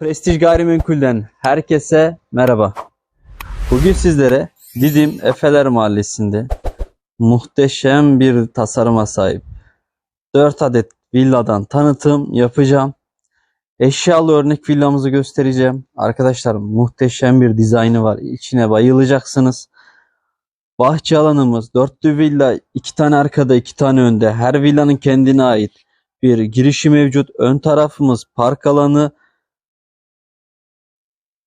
Prestij Gayrimenkul'den herkese merhaba. Bugün sizlere Didim Efeler Mahallesi'nde muhteşem bir tasarıma sahip 4 adet villadan tanıtım yapacağım. Eşyalı örnek villamızı göstereceğim. Arkadaşlar muhteşem bir dizaynı var. İçine bayılacaksınız. Bahçe alanımız, dörtlü villa, iki tane arkada, iki tane önde. Her villanın kendine ait bir girişi mevcut. Ön tarafımız park alanı,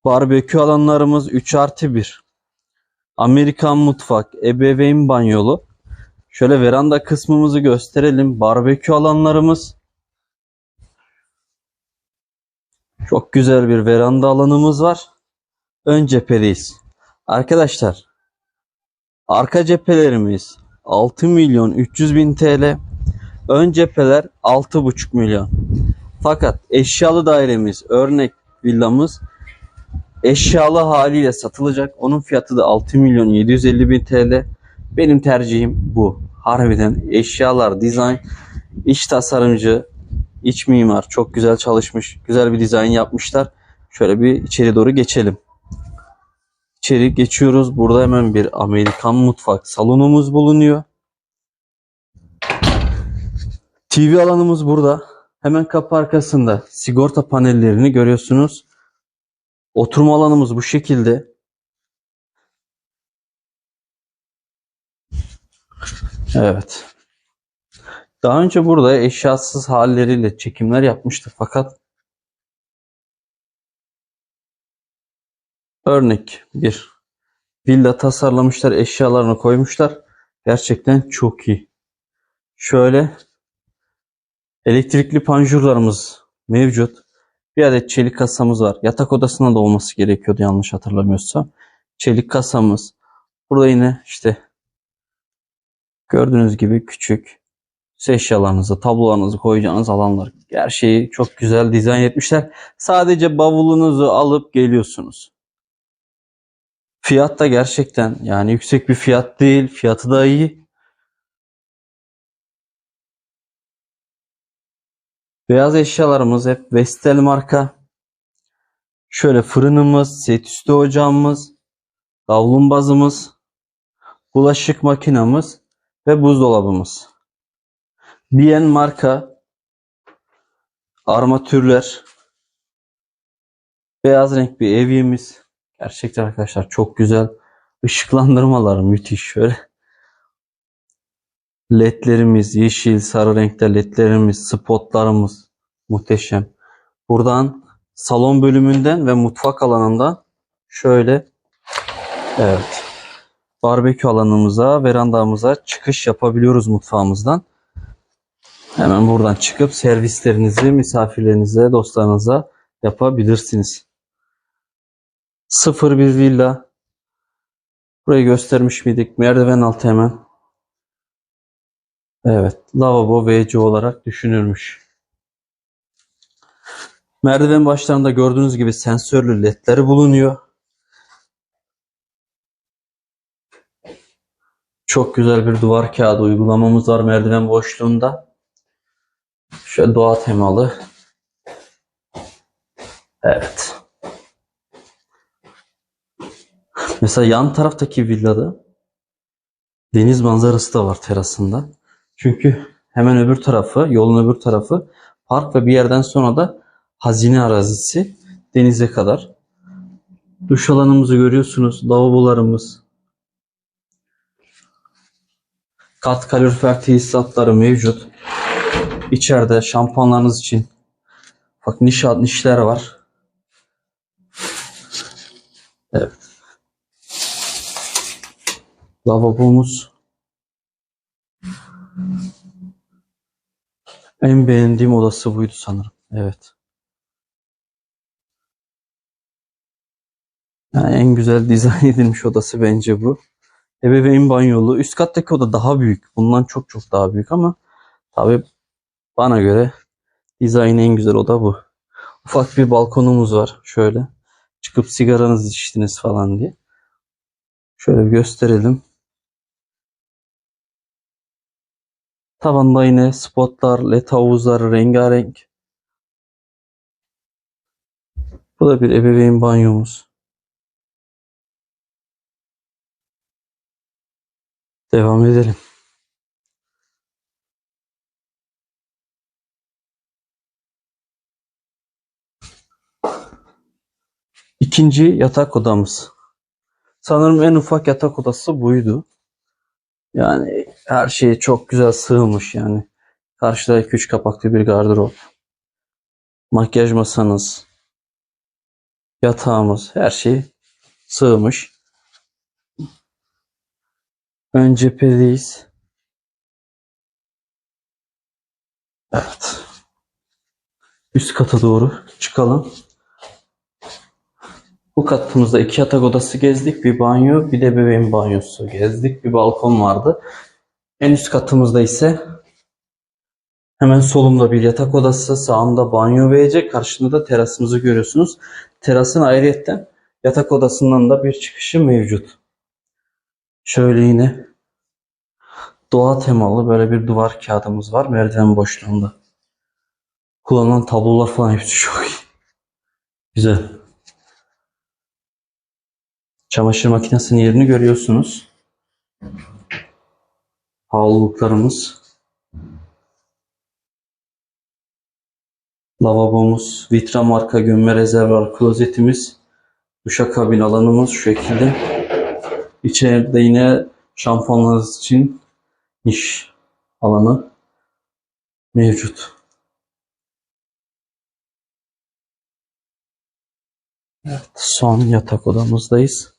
Barbekü alanlarımız 3 artı 1. Amerikan mutfak, ebeveyn banyolu. Şöyle veranda kısmımızı gösterelim. Barbekü alanlarımız. Çok güzel bir veranda alanımız var. Ön cephedeyiz. Arkadaşlar arka cephelerimiz 6 milyon 300 bin TL. Ön cepheler 6,5 milyon. Fakat eşyalı dairemiz örnek villamız eşyalı haliyle satılacak. Onun fiyatı da 6 milyon 750 bin TL. Benim tercihim bu. Harbiden eşyalar, dizayn, iç tasarımcı, iç mimar çok güzel çalışmış. Güzel bir dizayn yapmışlar. Şöyle bir içeri doğru geçelim. İçeri geçiyoruz. Burada hemen bir Amerikan mutfak salonumuz bulunuyor. TV alanımız burada. Hemen kapı arkasında sigorta panellerini görüyorsunuz. Oturma alanımız bu şekilde. Evet. Daha önce burada eşyasız halleriyle çekimler yapmıştık fakat örnek bir villa tasarlamışlar, eşyalarını koymuşlar. Gerçekten çok iyi. Şöyle elektrikli panjurlarımız mevcut. Bir adet çelik kasamız var. Yatak odasında da olması gerekiyordu yanlış hatırlamıyorsam. Çelik kasamız. Burada yine işte gördüğünüz gibi küçük eşyalarınızı, tablolarınızı koyacağınız alanlar. Her şeyi çok güzel dizayn etmişler. Sadece bavulunuzu alıp geliyorsunuz. Fiyat da gerçekten yani yüksek bir fiyat değil. Fiyatı da iyi. Beyaz eşyalarımız hep Vestel marka. Şöyle fırınımız, set üstü ocağımız, davlumbazımız, bulaşık makinamız ve buzdolabımız. Bien marka armatürler. Beyaz renk bir evimiz. Gerçekten arkadaşlar çok güzel. Işıklandırmalar müthiş şöyle. Ledlerimiz yeşil, sarı renkte ledlerimiz, spotlarımız muhteşem. Buradan salon bölümünden ve mutfak alanından şöyle evet barbekü alanımıza, verandamıza çıkış yapabiliyoruz mutfağımızdan. Hemen buradan çıkıp servislerinizi misafirlerinize, dostlarınıza yapabilirsiniz. Sıfır bir villa. Burayı göstermiş miydik? Merdiven altı hemen. Evet, lavabo WC olarak düşünülmüş. Merdiven başlarında gördüğünüz gibi sensörlü ledleri bulunuyor. Çok güzel bir duvar kağıdı uygulamamız var merdiven boşluğunda. Şöyle doğa temalı. Evet. Mesela yan taraftaki villada deniz manzarası da var terasında. Çünkü hemen öbür tarafı, yolun öbür tarafı park ve bir yerden sonra da hazine arazisi denize kadar. Duş alanımızı görüyorsunuz, lavabolarımız. Kat kalorifer tesisatları mevcut. İçeride şampuanlarınız için bak niş nişler var. Evet. Lavabomuz. En beğendiğim odası buydu sanırım. Evet. Yani en güzel dizayn edilmiş odası bence bu. Ebeveyn banyolu. Üst kattaki oda daha büyük. Bundan çok çok daha büyük ama tabi bana göre dizayn en güzel oda bu. Ufak bir balkonumuz var. Şöyle. Çıkıp sigaranızı içtiniz falan diye. Şöyle gösterelim. Tavanda yine spotlar, led havuzları rengarenk. Bu da bir ebeveyn banyomuz. Devam edelim. İkinci yatak odamız. Sanırım en ufak yatak odası buydu. Yani her şey çok güzel sığmış yani. Karşıda 2-3 kapaklı bir gardırop. Makyaj masanız. Yatağımız. Her şey sığmış. Ön cephedeyiz. Evet. Üst kata doğru çıkalım. Bu katımızda iki yatak odası gezdik. Bir banyo, bir de bebeğin banyosu gezdik. Bir balkon vardı. En üst katımızda ise hemen solumda bir yatak odası, sağımda banyo ve karşında da terasımızı görüyorsunuz. Terasın ayrıyetten yatak odasından da bir çıkışı mevcut. Şöyle yine doğa temalı böyle bir duvar kağıdımız var merdiven boşluğunda. Kullanılan tablolar falan hepsi çok iyi. Güzel. Çamaşır makinesinin yerini görüyorsunuz. Havluluklarımız. Lavabomuz, vitra marka gömme rezervuar klozetimiz, duşakabin alanımız şu şekilde. İçeride yine şampuanlarınız için niş alanı mevcut. Evet, son yatak odamızdayız.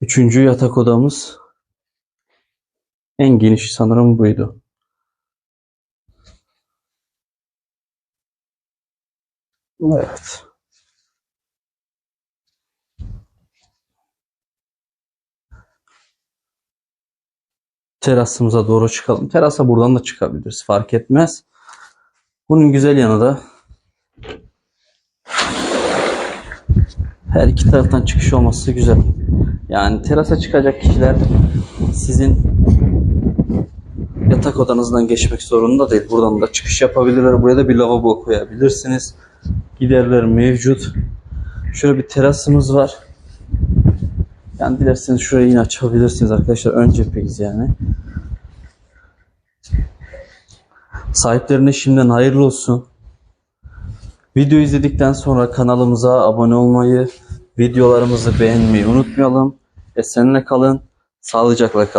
Üçüncü yatak odamız en geniş sanırım buydu. Evet. Terasımıza doğru çıkalım. Terasa buradan da çıkabiliriz. Fark etmez. Bunun güzel yanı da her iki taraftan çıkış olması güzel. Yani terasa çıkacak kişiler sizin yatak odanızdan geçmek zorunda değil. Buradan da çıkış yapabilirler. Buraya da bir lavabo koyabilirsiniz. Giderler mevcut. Şöyle bir terasımız var. Yani dilerseniz şurayı yine açabilirsiniz arkadaşlar. Ön cepheyiz yani. Sahiplerine şimdiden hayırlı olsun. Video izledikten sonra kanalımıza abone olmayı, videolarımızı beğenmeyi unutmayalım. Esenle kalın, sağlıcakla kalın.